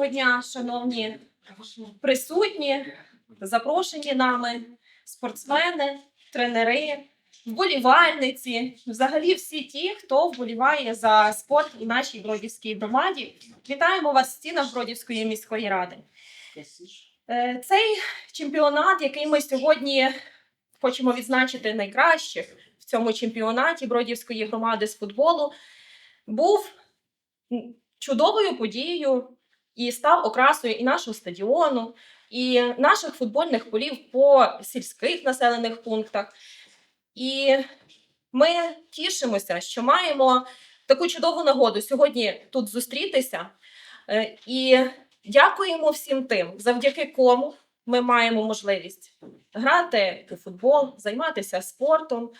Доброго дня, шановні присутні, запрошені нами, спортсмени, тренери, вболівальниці, взагалі всі ті, хто вболіває за спорт у нашій Бродівській громаді. Вітаємо вас в стінах Бродівської міської ради. Е, Цей чемпіонат, який ми сьогодні хочемо відзначити найкращих в цьому чемпіонаті Бродівської громади з футболу, був чудовою подією і став окрасою і нашого стадіону, і наших футбольних полів по сільських населених пунктах. І ми тішимося, що маємо таку чудову нагоду сьогодні тут зустрітися. Е, І дякуємо всім тим, завдяки кому ми маємо можливість грати у футбол, займатися спортом,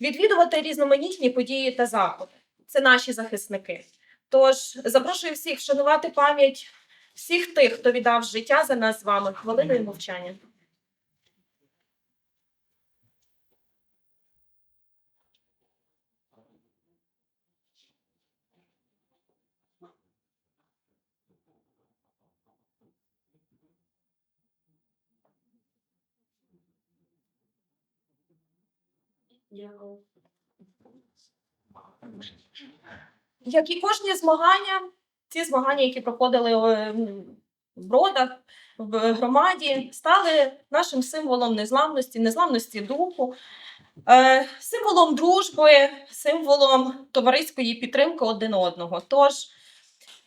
відвідувати різноманітні події та заходи. Це наші захисники. Тож запрошую всіх вшанувати пам'ять всіх тих, хто віддав життя за нас з вами хвилиною мовчання. Як і кожні змагання, ці змагання, які проходили е, в бродах, в громаді, стали нашим символом незламності, незламності духу, е, символом дружби, символом товариської підтримки один одного. Тож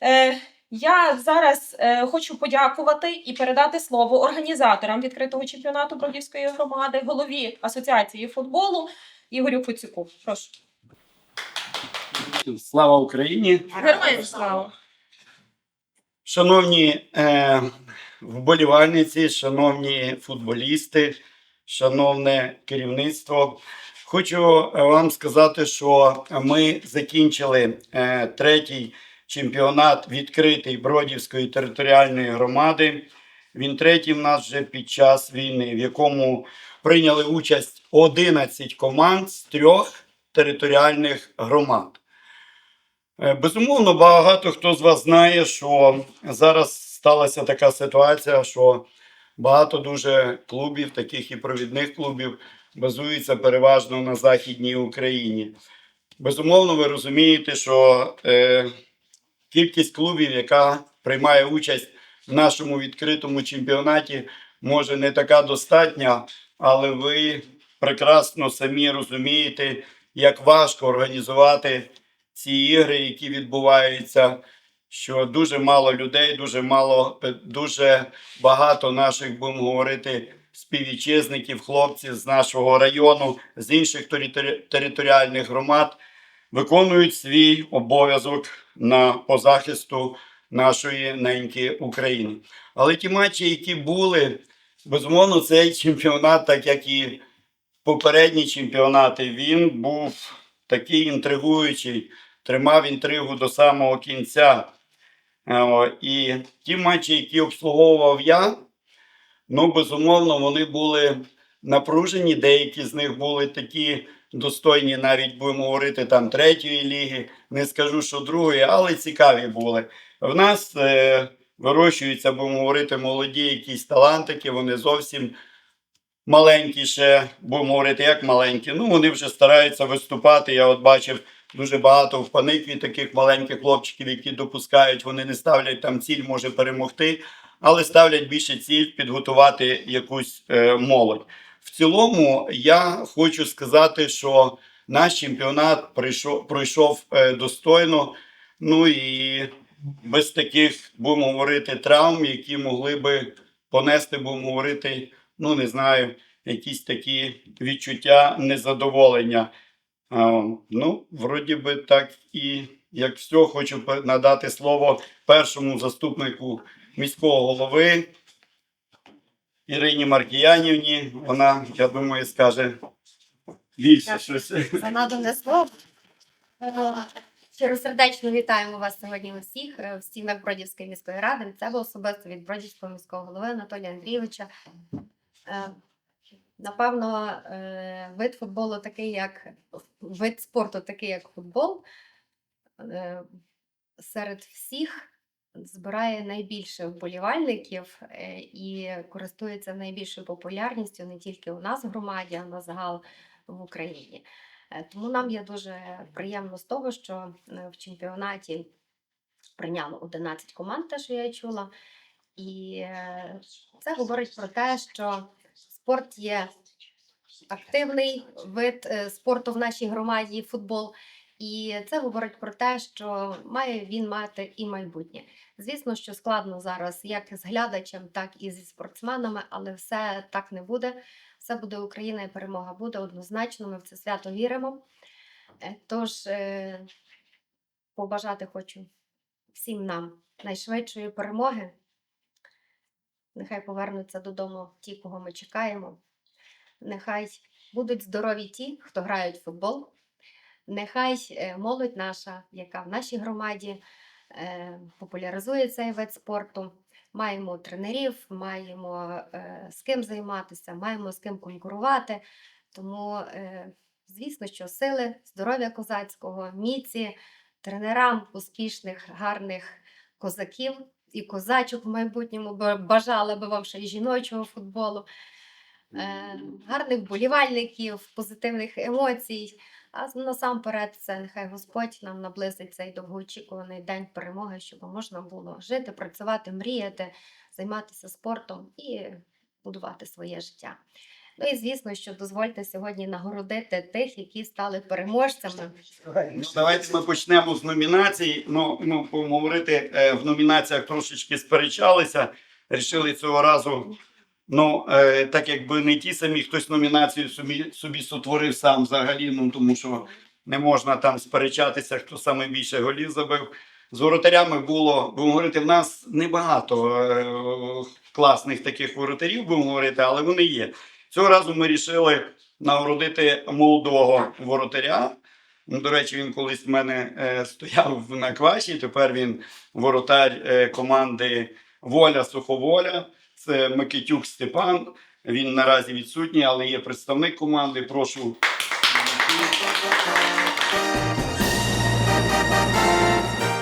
е, я зараз хочу подякувати і передати слово організаторам відкритого чемпіонату Бродівської громади, голові Асоціації футболу Ігорю Фуцюку. Прошу. Слава Україні! Героям слава! Шановні е, вболівальниці, шановні футболісти, шановне керівництво. Хочу е, вам сказати, що ми закінчили е, третій чемпіонат відкритий Бродівської територіальної громади. Він третій в нас вже під час війни, в якому прийняли участь 11 команд з трьох територіальних громад. Е, Безумовно, багато хто з вас знає, що зараз сталася така ситуація, що багато дуже клубів, таких і провідних клубів, базуються переважно на Західній Україні. Безумовно, ви розумієте, що е, кількість клубів, яка приймає участь в нашому відкритому чемпіонаті, може не така достатня, але ви прекрасно самі розумієте, як важко організувати ці ігри, які відбуваються, що дуже мало людей, дуже мало, дуже багато наших, будемо говорити, співвітчизників, хлопців з нашого району, з інших територіальних громад виконують свій обов'язок на по захисту нашої неньки України. Але ті матчі, які були, безумовно, цей чемпіонат, так як і попередні чемпіонати, він був такий інтригуючий тримав інтригу до самого кінця. Е, І ті матчі, які обслуговував я, ну, безумовно, вони були напружені. Деякі з них були такі достойні, навіть будемо говорити там третьої ліги. Не скажу, що другої, але цікаві були. В нас е, вирощуються, будемо говорити, молоді якісь талантики, вони зовсім. Маленькі ще, будемо говорити, як маленькі. Ну, вони вже стараються виступати. Я от бачив дуже багато в паникві таких маленьких хлопчиків, які допускають, вони не ставлять там ціль, може перемогти, але ставлять більше ціль підготувати якусь е, молодь. В цілому, я хочу сказати, що наш чемпіонат пройшов, пройшов е, достойно. Ну і без таких, будемо говорити, травм, які могли би понести, будемо говорити, ну не знаю, якісь такі відчуття незадоволення. А, ну, вроді би так і як все, хочу надати слово першому заступнику міського голови Ірині Маркіянівні. Вона, я думаю, скаже більше щось. за надане слово. Е, Щиро сердечно вітаємо вас сьогодні усіх е, в стінах Бродівської міської ради. Від себе особисто від Бродівського міського голови Анатолія Андрійовича. Напевно, е, вид футболу такий, як вид спорту, такий як футбол, е, серед всіх збирає найбільше вболівальників е, і користується найбільшою популярністю не тільки у нас в громаді, а на загал в Україні. Тому нам є дуже приємно з того, що в чемпіонаті прийняло 11 команд, те, що я чула. І це говорить про те, що спорт є активний вид е, спорту в нашій громаді футбол. І це говорить про те, що має він мати і майбутнє. Звісно, що складно зараз як з глядачем, так і зі спортсменами, але все так не буде. Все буде Україна і перемога буде однозначно. Ми в це свято віримо. Е, Тож е, побажати хочу всім нам найшвидшої перемоги. Нехай повернуться додому ті, кого ми чекаємо. Нехай будуть здорові ті, хто грають в футбол. Нехай е, молодь наша, яка в нашій громаді е, популяризує цей вид спорту. Маємо тренерів, маємо е, з ким займатися, маємо з ким конкурувати. Тому, звісно, що сили, здоров'я козацького, міці, тренерам успішних, гарних козаків і козачок в майбутньому, бажала би вам ще й жіночого футболу, е, гарних вболівальників, позитивних емоцій. А насамперед, це нехай Господь нам наблизить цей довгоочікуваний день перемоги, щоб можна було жити, працювати, мріяти, займатися спортом і будувати своє життя. Ну і звісно, що дозвольте сьогодні нагородити тих, які стали переможцями. Ну, давайте ми почнемо з номінацій. Ну, ну будемо говорити, е, в номінаціях трошечки сперечалися. Рішили цього разу. Ну, е, так якби не ті самі, хтось номінацію собі, собі сотворив сам взагалі, ну тому що не можна там сперечатися, хто саме більше голів забив. З воротарями було, будемо говорити, в нас небагато е, класних таких воротарів, будемо говорити, але вони є. Цього разу ми вирішили нагородити молодого воротаря. Ну, До речі, він колись в мене е, стояв на кваші. Тепер він воротар е, команди Воля Суховоля. Це Микитюк Степан. Він наразі відсутній, але є представник команди. Прошу.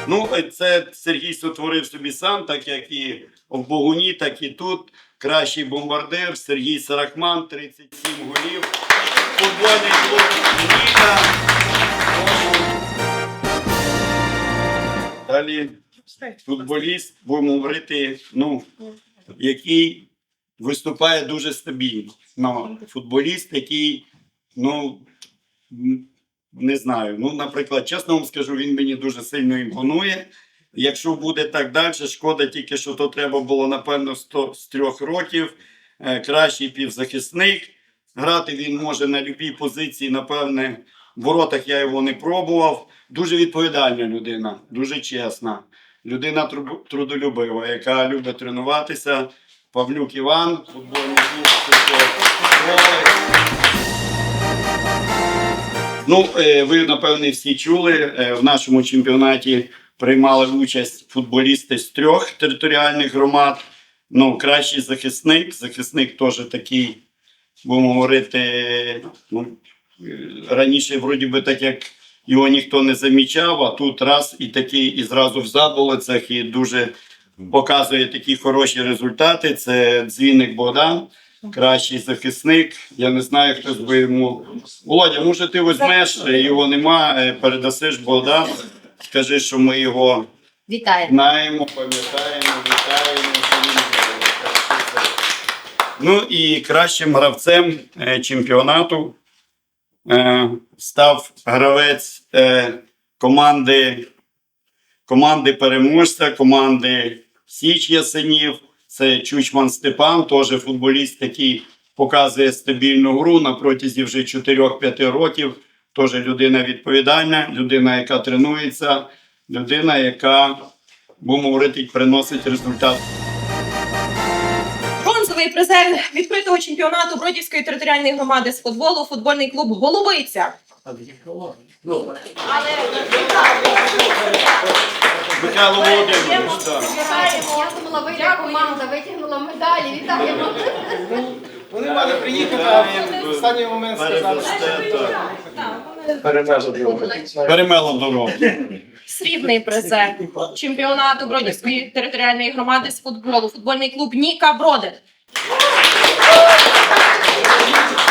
Ну, це Сергій сотворив собі сам, так як і в Богуні, так і тут. Кращий бомбардир Сергій Сарахман, 37 голів. Футбольний клуб Ніка. Далі футболіст, будемо говорити, ну, який виступає дуже стабільно. Ну, футболіст, який, ну, не знаю. Ну, наприклад, чесно вам скажу, він мені дуже сильно імпонує. Якщо буде так далі, шкода тільки, що то треба було, напевно, 100, з трьох років. Е, кращий півзахисник. Грати він може на будь-якій позиції, напевне, в воротах я його не пробував. Дуже відповідальна людина, дуже чесна. Людина трудолюбива, яка любить тренуватися. Павлюк Іван, футбольний клуб. Ну, е, ви, напевне, всі чули. е, В нашому чемпіонаті приймали участь футболісти з трьох територіальних громад. Ну, кращий захисник. Захисник теж такий, будемо говорити, ну, раніше, вроді би, так як його ніхто не замічав, а тут раз і такий, і зразу в заболоцях, і дуже показує такі хороші результати. Це дзвіник Богдан. Кращий захисник. Я не знаю, хтось би йому. Володя, може ти візьмеш, його нема, е, передасиш Богдану. Скажи, що ми його Вітаємо! знаємо, пам'ятаємо, вітаємо. Ну і кращим гравцем е, чемпіонату е, став гравець е, команди, команди переможця, команди Січ Ясенів. Це Чучман Степан, теж футболіст, який показує стабільну гру на протязі вже 4-5 років. Теж людина відповідальна, людина, яка тренується, людина, яка, будемо говорити, приносить результат. Бронзовий призер відкритого чемпіонату Бродівської територіальної громади з футболу футбольний клуб Голубиця. Але Михайло Володимирович, так. Я думала, вийде команда, витягнула медалі. Вітаємо! Вони мали приїхати, а в останній момент сказали. Передасте, так. Так, Перемело дорогу. Срібний призер чемпіонату Бродівської територіальної громади з футболу. Футбольний клуб Ніка Броди.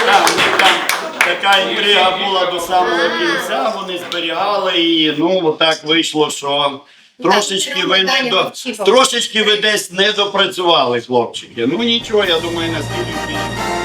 Так, у них там така інтрига була до самого кінця, вони зберігали її. Ну, отак вийшло, що трошечки ви, не до, трошечки ви десь не допрацювали, хлопчики. Ну нічого, я думаю, наскільки.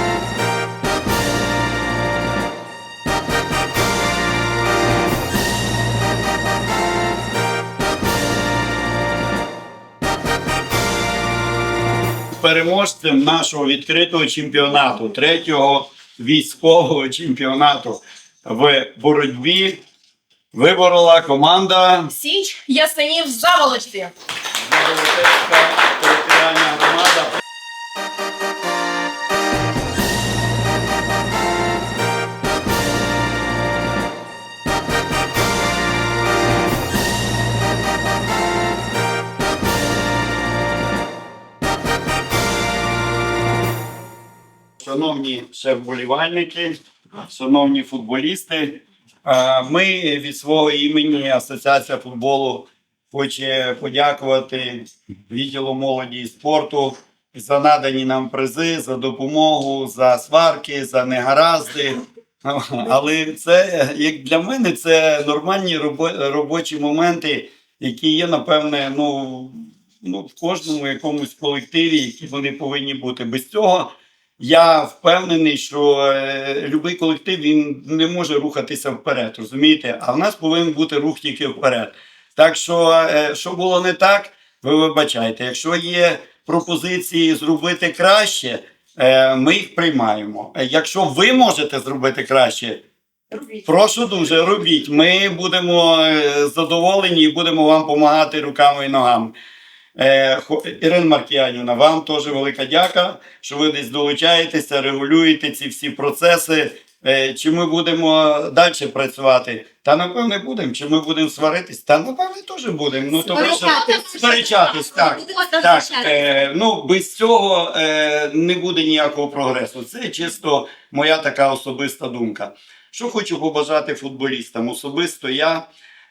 Переможцем нашого відкритого чемпіонату, третього військового чемпіонату в боротьбі. Виборола команда. Січ Ясенів Заволочці. Шановні ще вболівальники, шановні футболісти, ми від свого імені Асоціація футболу хоче подякувати відділу молоді і спорту за надані нам призи, за допомогу, за сварки, за негаразди. Але це як для мене це нормальні робочі моменти, які є, напевне, ну, ну в кожному якомусь колективі, які вони повинні бути. Без цього я впевнений, що е, будь-який колектив він не може рухатися вперед, розумієте? А в нас повинен бути рух тільки вперед. Так що, е, що було не так, ви вибачайте. Якщо є пропозиції зробити краще, е, ми їх приймаємо. Якщо ви можете зробити краще, прошу дуже робіть. Ми будемо задоволені і будемо вам допомагати руками і ногами. Е, Ірина Маркіянівна, вам теж велика дяка, що ви десь долучаєтеся, регулюєте ці всі процеси. Е, Чи ми будемо далі працювати? Та напевне будемо. Чи ми будемо сваритись? Та напевне теж будемо. Ну що сперечатись, так. Так, е, ну без цього е, не буде ніякого прогресу. Це чисто моя така особиста думка. Що хочу побажати футболістам? Особисто я.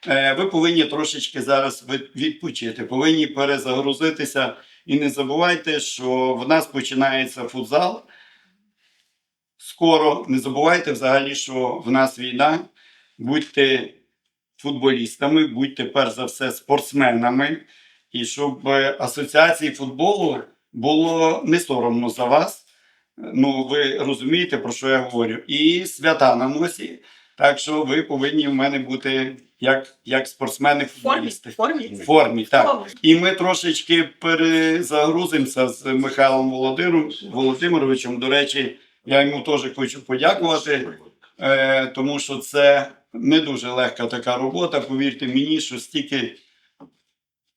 Е, ви повинні трошечки зараз відпочити, повинні перезагрузитися. І не забувайте, що в нас починається футзал. Скоро не забувайте взагалі, що в нас війна. Будьте футболістами, будьте перш за все спортсменами, і щоб е, асоціації футболу було не соромно за вас. Ну, ви розумієте, про що я говорю. І свята на носі. Так що ви повинні в мене бути як, як В формі. спортсмени-футболісти. В формі. формі. формі, так. І ми трошечки перезагрузимося з Михайлом Володимиром- Володимировичем. До речі, я йому теж хочу подякувати, е, тому що це не дуже легка така робота. Повірте мені, що стільки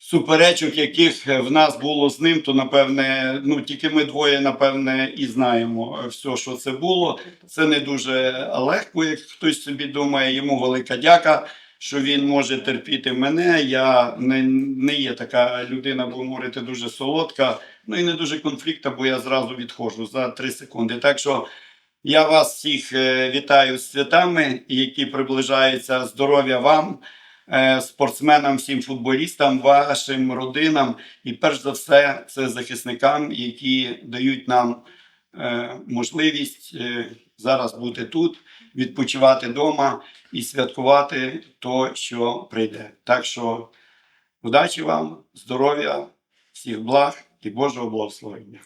суперечок, яких в нас було з ним, то напевне, ну тільки ми двоє, напевне, і знаємо все, що це було. Це не дуже легко, як хтось собі думає. Йому велика дяка що він може терпіти мене. Я не, не є така людина, будемо говорити, дуже солодка, ну і не дуже конфлікта, бо я зразу відходжу за 3 секунди. Так що я вас всіх е, вітаю з святами, які приближаються. Здоров'я вам, Е, спортсменам, всім футболістам, вашим родинам і перш за все, це захисникам, які дають нам е, можливість е, зараз бути тут, відпочивати вдома і святкувати то, що прийде. Так що удачі вам, здоров'я, всіх благ і Божого благословення.